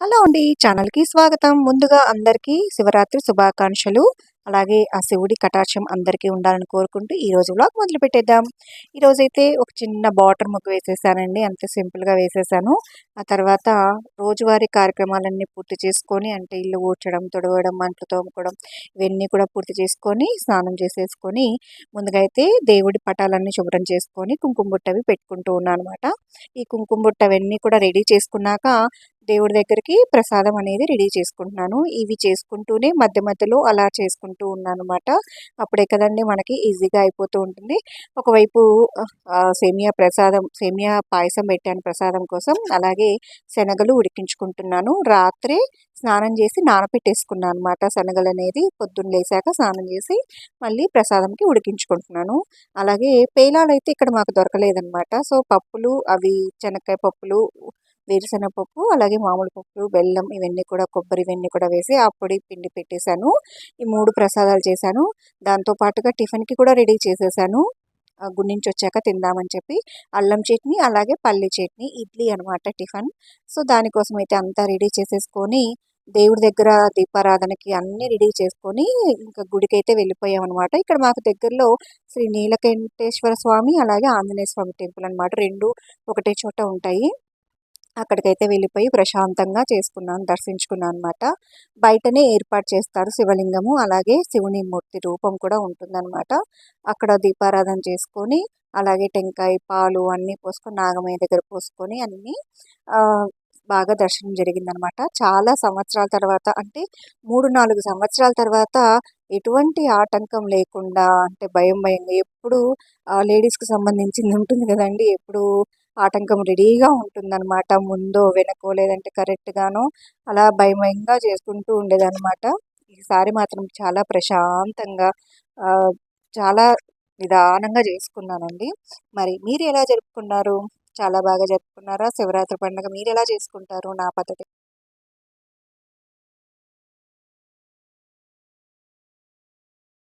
Hello అండి. ఛానల్కి స్వాగతం. ముందుగా అందరికీ శివరాత్రి శుభాకాంక్షలు. అలాగే ఆ శివుడి కటాక్షం అందరికీ ఉండాలని కోరుకుంటూ ఈ రోజు వ్లాగ్ మొదలు పెట్టేద్దాం. ఈరోజైతే ఒక చిన్న బాటర్ ముగ్గు వేసేసానండి. అంత సింపుల్గా వేసేసాను. ఆ తర్వాత రోజువారీ కార్యక్రమాలన్నీ పూర్తి చేసుకొని అంటే ఇల్లు ఊడ్చడం తొడవడం మంటలు తోముకోవడం ఇవన్నీ కూడా పూర్తి చేసుకొని స్నానం చేసేసుకొని ముందుగా అయితే దేవుడి పటాలన్నీ శుభ్రం చేసుకొని కుంకుమ బుట్టవి పెట్టుకుంటూ ఉన్నాను అనమాట ఈ కుంకుమ బుట్ట అవన్నీ కూడా రెడీ చేసుకున్నాక దేవుడి దగ్గరికి ప్రసాదం అనేది రెడీ చేసుకుంటున్నాను. ఇవి చేసుకుంటూనే మధ్య మధ్యలో అలా చేసుకుంటూ ఉన్నాను అనమాట అప్పుడే కదండి మనకి ఈజీగా అయిపోతూ ఉంటుంది. ఒకవైపు సేమియా ప్రసాదం సేమియా పాయసం పెట్టాను ప్రసాదం కోసం. అలాగే శనగలు ఉడికించుకుంటున్నాను. రాత్రే స్నానం చేసి నానపెట్టేసుకున్నాను అనమాట శనగలు అనేది. పొద్దున్న లేసాక స్నానం చేసి మళ్ళీ ప్రసాదంకి ఉడికించుకుంటున్నాను. అలాగే పేలాలు అయితే ఇక్కడ మాకు దొరకలేదనమాట సో పప్పులు అవి శనక్కాయ పప్పులు వేరుశనగపప్పు అలాగే మామూలు పప్పు బెల్లం ఇవన్నీ కూడా కొబ్బరి ఇవన్నీ కూడా వేసి ఆ పొడి పిండి పెట్టేశాను. ఈ మూడు ప్రసాదాలు చేశాను. దాంతోపాటుగా టిఫిన్కి కూడా రెడీ చేసేసాను. గుడి నుంచి వచ్చాక తిందామని చెప్పి అల్లం చట్నీ అలాగే పల్లి చట్నీ ఇడ్లీ అనమాట టిఫిన్. సో దానికోసం అయితే అంతా రెడీ చేసేసుకొని దేవుడి దగ్గర దీపారాధనకి అన్ని రెడీ చేసుకొని ఇంకా గుడికి అయితే వెళ్ళిపోయాం అనమాట ఇక్కడ మాకు దగ్గరలో శ్రీ నీలకంఠేశ్వర స్వామి అలాగే ఆంజనేయ స్వామి టెంపుల్ అనమాట రెండు ఒకటే చోట ఉంటాయి. అక్కడికైతే వెళ్ళిపోయి ప్రశాంతంగా చేసుకున్నాను దర్శించుకున్నాను అనమాట బయటనే ఏర్పాటు చేస్తారు శివలింగము అలాగే శివుని మూర్తి రూపం కూడా ఉంటుందన్నమాట. అక్కడ దీపారాధన చేసుకొని అలాగే టెంకాయ పాలు అన్నీ పోసుకొని నాగమయ్య దగ్గర పోసుకొని అన్నీ బాగా దర్శనం జరిగిందనమాట చాలా సంవత్సరాల తర్వాత అంటే మూడు నాలుగు సంవత్సరాల తర్వాత ఎటువంటి ఆటంకం లేకుండా అంటే భయం భయంగా ఎప్పుడు లేడీస్కి సంబంధించింది ఉంటుంది కదండి ఎప్పుడు ఆటంకం రెడీగా ఉంటుందన్నమాట. ముందో వెనకో లేదంటే కరెక్ట్గానో అలా భయమయంగా చేసుకుంటూ ఉండేదన్నమాట. ఈసారి మాత్రం చాలా ప్రశాంతంగా చాలా నిదానంగా చేసుకున్నానండి. మరి మీరు ఎలా జరుపుకున్నారు? చాలా బాగా జరుపుకున్నారా? శివరాత్రి పండుగ మీరు ఎలా చేసుకుంటారు? నా పద్ధతి